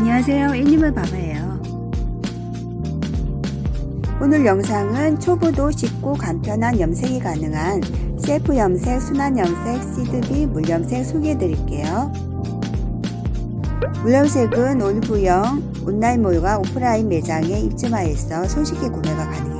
안녕하세요. 애니멀 바바예요. 오늘 영상은 초보도 쉽고 간편한 염색이 가능한 셀프 염색, 순한 염색, 시드비, 물염색 소개해 드릴게요. 물염색은 올리브영, 온라인몰과 오프라인 매장에 입점하여 손쉽게 구매가 가능해요.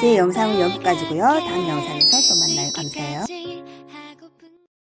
제 영상은 여기까지고요. 다음 영상에서 또 만나요. 감사해요.